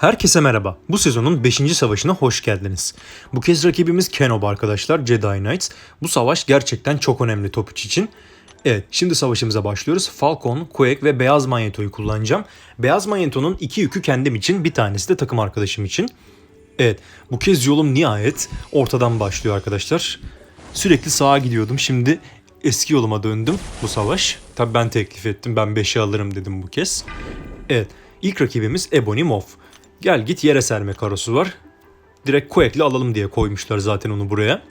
Herkese merhaba. Bu sezonun 5. savaşına hoş geldiniz. Bu kez rakibimiz Kenob arkadaşlar, Jedi Knights. Bu savaş gerçekten çok önemli top üç için. Evet, şimdi savaşımıza başlıyoruz. Falcon, Quake ve Beyaz Magneto'yu kullanacağım. Beyaz Magneto'nun iki yükü kendim için, bir tanesi de takım arkadaşım için. Evet, bu kez yolum nihayet ortadan başlıyor arkadaşlar. Sürekli sağa gidiyordum. Şimdi eski yoluma döndüm bu savaş. Tabii ben teklif ettim. Ben 5'i alırım dedim bu kez. Evet, ilk rakibimiz Ebony Moff. Gel git yere serme karosu var. Direkt Quake'le alalım diye koymuşlar zaten onu buraya.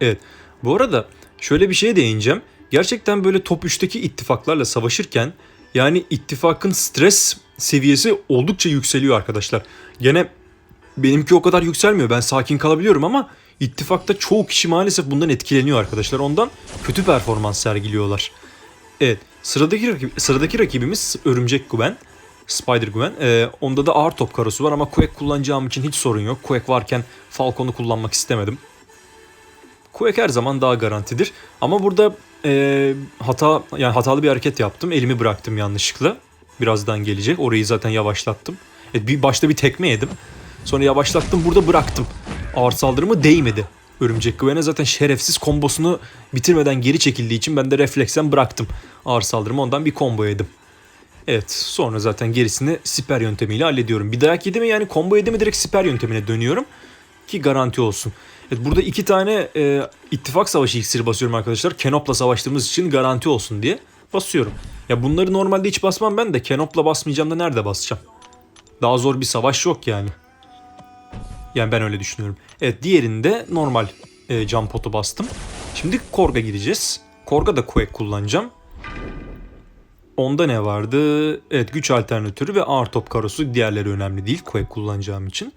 Evet. Bu arada şöyle bir şeye değineceğim. Gerçekten böyle top 3'teki ittifaklarla savaşırken yani ittifakın stres seviyesi oldukça yükseliyor arkadaşlar. Gene benimki o kadar yükselmiyor. Ben sakin kalabiliyorum ama ittifakta çoğu kişi maalesef bundan etkileniyor arkadaşlar. Ondan kötü performans sergiliyorlar. Evet. Sıradaki rakip, sıradaki rakibimiz Örümcek Gwen. Spider Gwen. Ee, onda da ağır top karosu var ama Quake kullanacağım için hiç sorun yok. Quake varken Falcon'u kullanmak istemedim. Quake her zaman daha garantidir. Ama burada e, hata yani hatalı bir hareket yaptım. Elimi bıraktım yanlışlıkla. Birazdan gelecek. Orayı zaten yavaşlattım. Evet, bir başta bir tekme yedim. Sonra yavaşlattım burada bıraktım. Ağır saldırımı değmedi. Örümcek Gwen'e zaten şerefsiz kombosunu bitirmeden geri çekildiği için ben de refleksen bıraktım. Ağır saldırımı ondan bir combo yedim. Evet sonra zaten gerisini siper yöntemiyle hallediyorum. Bir dayak yedi mi yani combo yedi mi direkt siper yöntemine dönüyorum. Ki garanti olsun. Evet, burada iki tane e, ittifak savaşı iksiri basıyorum arkadaşlar. Kenop'la savaştığımız için garanti olsun diye basıyorum. Ya bunları normalde hiç basmam ben de Kenop'la basmayacağım da nerede basacağım? Daha zor bir savaş yok yani. Yani ben öyle düşünüyorum. Evet diğerinde normal e, cam potu bastım. Şimdi Korg'a gideceğiz. Korg'a da Quake kullanacağım. Onda ne vardı? Evet güç alternatörü ve ağır top karosu diğerleri önemli değil Quake kullanacağım için.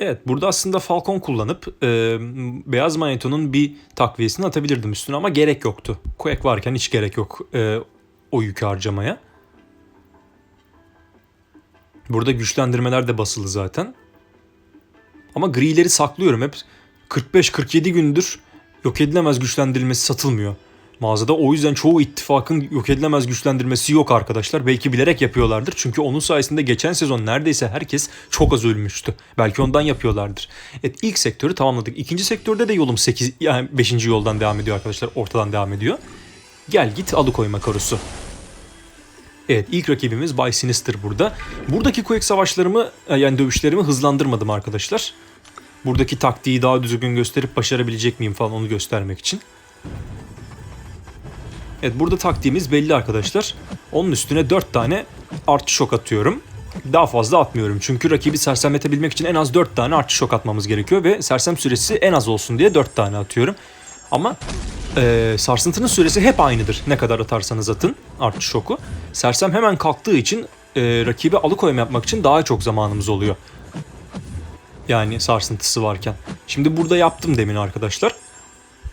Evet burada aslında Falcon kullanıp e, Beyaz Magneto'nun bir takviyesini atabilirdim üstüne ama gerek yoktu. Quake varken hiç gerek yok e, o yükü harcamaya. Burada güçlendirmeler de basılı zaten. Ama grileri saklıyorum hep. 45-47 gündür yok edilemez güçlendirilmesi satılmıyor mağazada. O yüzden çoğu ittifakın yok edilemez güçlendirmesi yok arkadaşlar. Belki bilerek yapıyorlardır. Çünkü onun sayesinde geçen sezon neredeyse herkes çok az ölmüştü. Belki ondan yapıyorlardır. Evet ilk sektörü tamamladık. İkinci sektörde de yolum 8 yani 5. yoldan devam ediyor arkadaşlar. Ortadan devam ediyor. Gel git alıkoyma karosu. Evet ilk rakibimiz Bay Sinister burada. Buradaki Quake savaşlarımı yani dövüşlerimi hızlandırmadım arkadaşlar. Buradaki taktiği daha düzgün gösterip başarabilecek miyim falan onu göstermek için. Evet burada taktiğimiz belli arkadaşlar. Onun üstüne 4 tane artı şok atıyorum. Daha fazla atmıyorum. Çünkü rakibi sersemletebilmek için en az 4 tane artı şok atmamız gerekiyor. Ve sersem süresi en az olsun diye 4 tane atıyorum. Ama e, sarsıntının süresi hep aynıdır. Ne kadar atarsanız atın artı şoku. Sersem hemen kalktığı için e, rakibe alıkoyma yapmak için daha çok zamanımız oluyor. Yani sarsıntısı varken. Şimdi burada yaptım demin arkadaşlar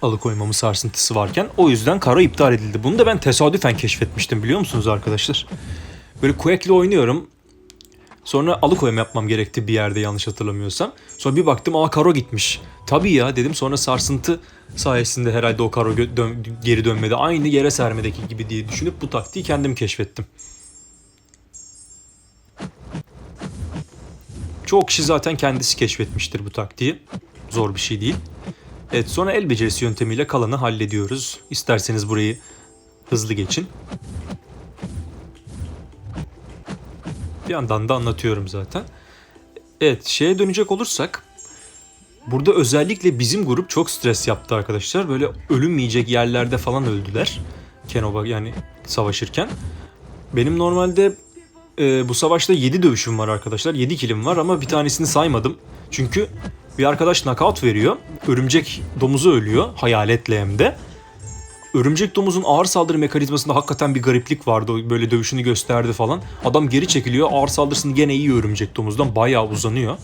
alıkoymamı sarsıntısı varken. O yüzden karo iptal edildi. Bunu da ben tesadüfen keşfetmiştim biliyor musunuz arkadaşlar? Böyle Quake'le oynuyorum. Sonra alıkoyma yapmam gerekti bir yerde yanlış hatırlamıyorsam. Sonra bir baktım aa karo gitmiş. Tabii ya dedim sonra sarsıntı sayesinde herhalde o karo dön geri dönmedi. Aynı yere sermedeki gibi diye düşünüp bu taktiği kendim keşfettim. Çoğu kişi zaten kendisi keşfetmiştir bu taktiği. Zor bir şey değil. Evet sonra el becerisi yöntemiyle kalanı hallediyoruz. İsterseniz burayı hızlı geçin. Bir yandan da anlatıyorum zaten. Evet şeye dönecek olursak burada özellikle bizim grup çok stres yaptı arkadaşlar. Böyle ölünmeyecek yerlerde falan öldüler. Kenoba yani savaşırken. Benim normalde e, bu savaşta 7 dövüşüm var arkadaşlar. 7 kilim var ama bir tanesini saymadım. Çünkü bir arkadaş knockout veriyor. Örümcek domuzu ölüyor. Hayaletle hem de. Örümcek domuzun ağır saldırı mekanizmasında hakikaten bir gariplik vardı. Böyle dövüşünü gösterdi falan. Adam geri çekiliyor. Ağır saldırısını gene iyi örümcek domuzdan. Bayağı uzanıyor.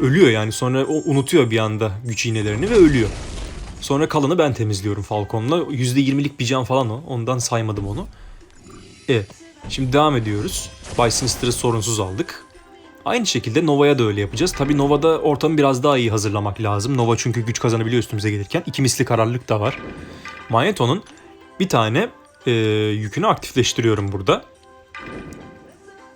Ölüyor yani. Sonra o unutuyor bir anda güç iğnelerini ve ölüyor. Sonra kalanı ben temizliyorum Falcon'la. %20'lik bir can falan o. Ondan saymadım onu. Evet. Şimdi devam ediyoruz. Bay Sinister'ı sorunsuz aldık. Aynı şekilde Nova'ya da öyle yapacağız. Tabi Nova'da ortamı biraz daha iyi hazırlamak lazım. Nova çünkü güç kazanabiliyor üstümüze gelirken. İki misli kararlılık da var. Magneto'nun bir tane e, yükünü aktifleştiriyorum burada.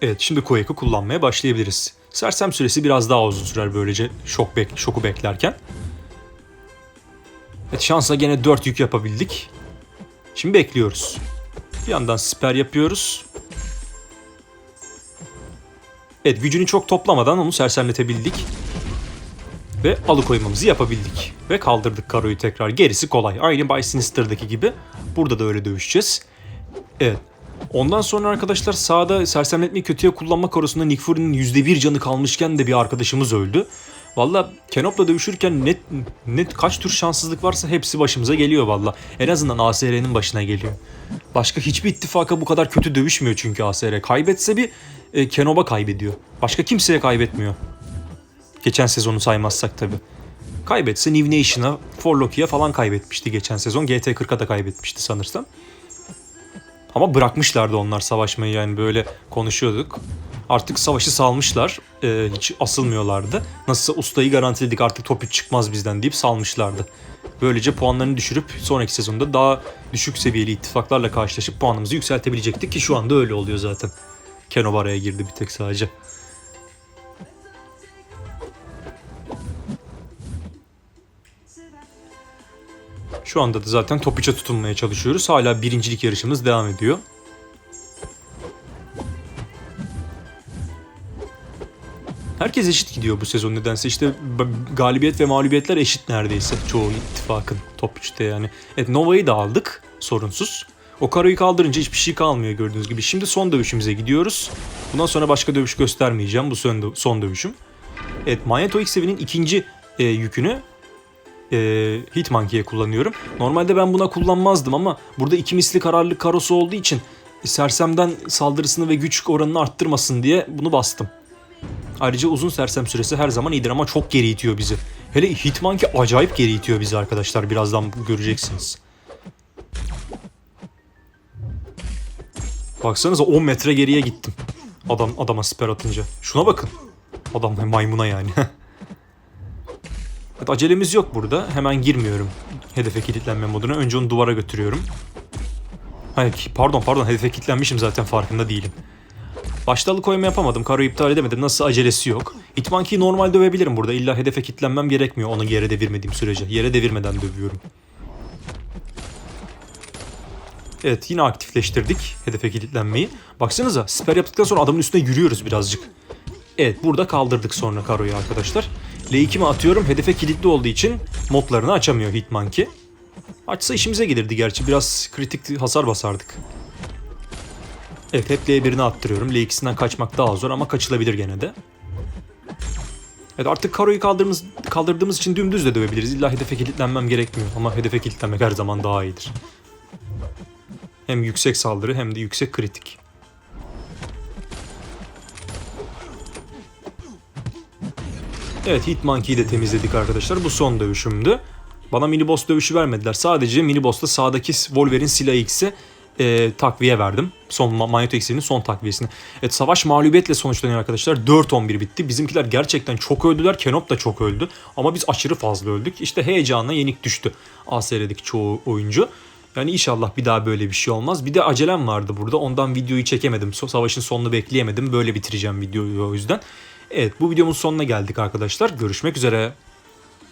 Evet şimdi Quake'ı kullanmaya başlayabiliriz. Sersem süresi biraz daha uzun sürer böylece şok bek şoku beklerken. Evet şansla gene 4 yük yapabildik. Şimdi bekliyoruz. Bir yandan siper yapıyoruz. Evet gücünü çok toplamadan onu sersemletebildik. Ve alıkoymamızı yapabildik. Ve kaldırdık Karo'yu tekrar. Gerisi kolay. Aynı By Sinister'daki gibi. Burada da öyle dövüşeceğiz. Evet. Ondan sonra arkadaşlar sağda sersemletmeyi kötüye kullanma korusunda Nick Fury'nin %1 canı kalmışken de bir arkadaşımız öldü. Valla Kenop'la dövüşürken net, net kaç tür şanssızlık varsa hepsi başımıza geliyor valla. En azından ASR'nin başına geliyor. Başka hiçbir ittifaka bu kadar kötü dövüşmüyor çünkü ASR. Kaybetse bir e, Kenop'a kaybediyor. Başka kimseye kaybetmiyor. Geçen sezonu saymazsak tabi. Kaybetse New Nation'a, Forloki'ye falan kaybetmişti geçen sezon. GT40'a da kaybetmişti sanırsam. Ama bırakmışlardı onlar savaşmayı yani böyle konuşuyorduk. Artık savaşı salmışlar. Ee, hiç asılmıyorlardı. Nasılsa ustayı garantiledik artık top üç çıkmaz bizden deyip salmışlardı. Böylece puanlarını düşürüp sonraki sezonda daha düşük seviyeli ittifaklarla karşılaşıp puanımızı yükseltebilecektik ki şu anda öyle oluyor zaten. Keno araya girdi bir tek sadece. Şu anda da zaten top 3'e tutunmaya çalışıyoruz. Hala birincilik yarışımız devam ediyor. Herkes eşit gidiyor bu sezon nedense. İşte galibiyet ve mağlubiyetler eşit neredeyse çoğu ittifakın top 3'te yani. Evet Nova'yı da aldık sorunsuz. O karoyu kaldırınca hiçbir şey kalmıyor gördüğünüz gibi. Şimdi son dövüşümüze gidiyoruz. Bundan sonra başka dövüş göstermeyeceğim. Bu son, son dövüşüm. Evet Magneto X7'nin ikinci e, yükünü e, Hitmonkey'e kullanıyorum. Normalde ben buna kullanmazdım ama burada iki misli kararlılık karosu olduğu için sersemden saldırısını ve güç oranını arttırmasın diye bunu bastım. Ayrıca uzun sersem süresi her zaman iyidir ama çok geri itiyor bizi. Hele Hitmonkey acayip geri itiyor bizi arkadaşlar. Birazdan göreceksiniz. Baksanıza 10 metre geriye gittim. Adam adama siper atınca. Şuna bakın. Adam maymuna yani. Evet, acelemiz yok burada. Hemen girmiyorum hedefe kilitlenme moduna. Önce onu duvara götürüyorum. Hayır pardon pardon hedefe kilitlenmişim zaten farkında değilim. Başta alıkoyma yapamadım. Karoyu iptal edemedim. Nasıl acelesi yok. Hitmonkey'i normal dövebilirim burada. İlla hedefe kilitlenmem gerekmiyor onu yere devirmediğim sürece. Yere devirmeden dövüyorum. Evet yine aktifleştirdik hedefe kilitlenmeyi. Baksanıza siper yaptıktan sonra adamın üstüne yürüyoruz birazcık. Evet burada kaldırdık sonra Karo'yu arkadaşlar. L2'mi atıyorum hedefe kilitli olduğu için modlarını açamıyor Hitmonkey. Açsa işimize gelirdi gerçi biraz kritik hasar basardık. Evet hep L1'ini attırıyorum. L2'sinden kaçmak daha zor ama kaçılabilir gene de. Evet artık Karo'yu kaldırdığımız, kaldırdığımız için dümdüz de dövebiliriz. İlla hedefe kilitlenmem gerekmiyor ama hedefe kilitlenmek her zaman daha iyidir. Hem yüksek saldırı hem de yüksek kritik. Evet Hitmonkey'i de temizledik arkadaşlar. Bu son dövüşümdü. Bana mini boss dövüşü vermediler. Sadece mini boss'ta sağdaki Wolverine Sila X'e e, takviye verdim. Son Magneto X'inin son takviyesini. Evet savaş mağlubiyetle sonuçlanıyor arkadaşlar. 4-11 bitti. Bizimkiler gerçekten çok öldüler. Kenop da çok öldü. Ama biz aşırı fazla öldük. İşte heyecanla yenik düştü ASR'deki çoğu oyuncu. Yani inşallah bir daha böyle bir şey olmaz. Bir de acelem vardı burada. Ondan videoyu çekemedim. Savaşın sonunu bekleyemedim. Böyle bitireceğim videoyu o yüzden. Evet bu videomuz sonuna geldik arkadaşlar. Görüşmek üzere.